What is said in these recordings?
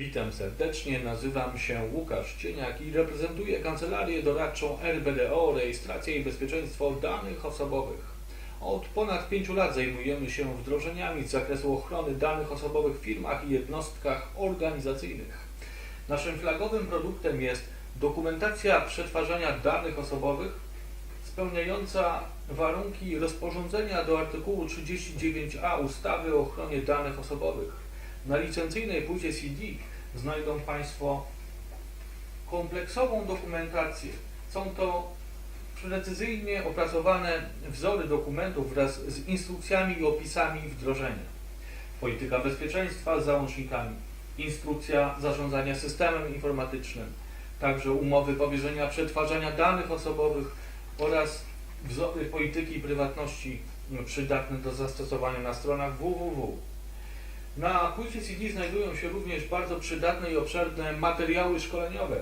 Witam serdecznie, nazywam się Łukasz Cieniak i reprezentuję kancelarię doradczą RBDO Rejestracja i Bezpieczeństwo Danych Osobowych. Od ponad pięciu lat zajmujemy się wdrożeniami z zakresu ochrony danych osobowych w firmach i jednostkach organizacyjnych. Naszym flagowym produktem jest dokumentacja przetwarzania danych osobowych spełniająca warunki rozporządzenia do artykułu 39a ustawy o ochronie danych osobowych. Na licencyjnej płycie CD znajdą Państwo kompleksową dokumentację. Są to precyzyjnie opracowane wzory dokumentów wraz z instrukcjami i opisami wdrożenia. Polityka bezpieczeństwa z załącznikami, instrukcja zarządzania systemem informatycznym, także umowy powierzenia przetwarzania danych osobowych oraz wzory polityki prywatności przydatne do zastosowania na stronach www. Na płycie CD znajdują się również bardzo przydatne i obszerne materiały szkoleniowe,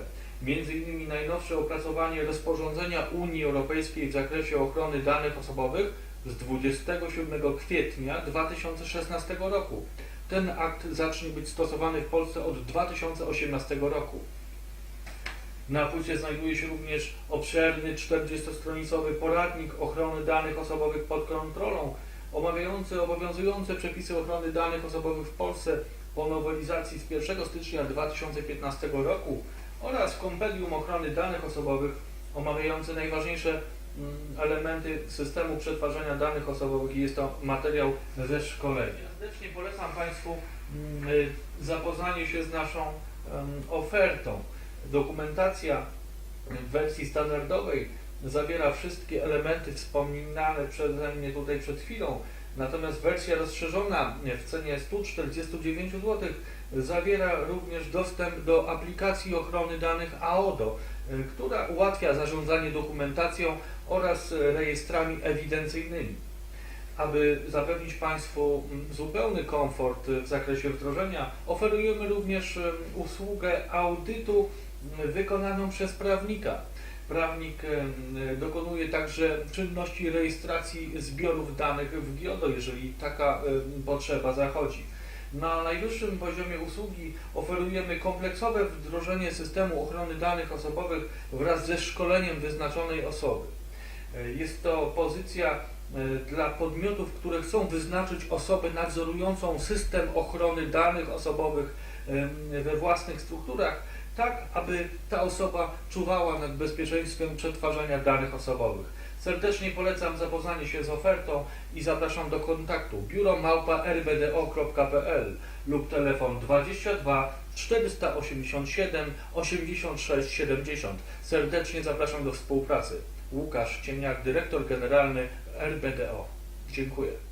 m.in. najnowsze opracowanie rozporządzenia Unii Europejskiej w zakresie ochrony danych osobowych z 27 kwietnia 2016 roku. Ten akt zacznie być stosowany w Polsce od 2018 roku. Na płycie znajduje się również obszerny 40-stronicowy poradnik ochrony danych osobowych pod kontrolą, omawiający obowiązujące przepisy ochrony danych osobowych w Polsce po nowelizacji z 1 stycznia 2015 roku oraz kompendium ochrony danych osobowych omawiające najważniejsze mm, elementy systemu przetwarzania danych osobowych i jest to materiał ze szkolenia. Serdecznie polecam Państwu mm, y, zapoznanie się z naszą ofertą. Dokumentacja w wersji standardowej zawiera wszystkie elementy wspomniane przeze mnie tutaj przed chwilą, natomiast wersja rozszerzona w cenie 149 zł zawiera również dostęp do aplikacji ochrony danych AODO, y, która ułatwia zarządzanie dokumentacją oraz rejestrami ewidencyjnymi. Aby zapewnić Państwu mm, zupełny komfort w zakresie wdrożenia, oferujemy również mm, usługę audytu mm, wykonaną przez prawnika. Prawnik dokonuje także czynności rejestracji zbiorów danych w GIODO, jeżeli taka potrzeba zachodzi. Na najwyższym poziomie usługi oferujemy kompleksowe wdrożenie systemu ochrony danych osobowych wraz ze szkoleniem wyznaczonej osoby. E, Jest to pozycja e, dla podmiotów, które chcą wyznaczyć osobę nadzorującą system ochrony danych osobowych we własnych strukturach, tak aby ta osoba czuwała nad bezpieczeństwem przetwarzania danych osobowych. Serdecznie polecam zapoznanie się z ofertą i zapraszam do kontaktu biuromałpa.rbdo.pl lub telefon 22 487 86 70. Serdecznie zapraszam do współpracy. Łukasz Ciemniak, dyrektor generalny RBDO. Dziękuję.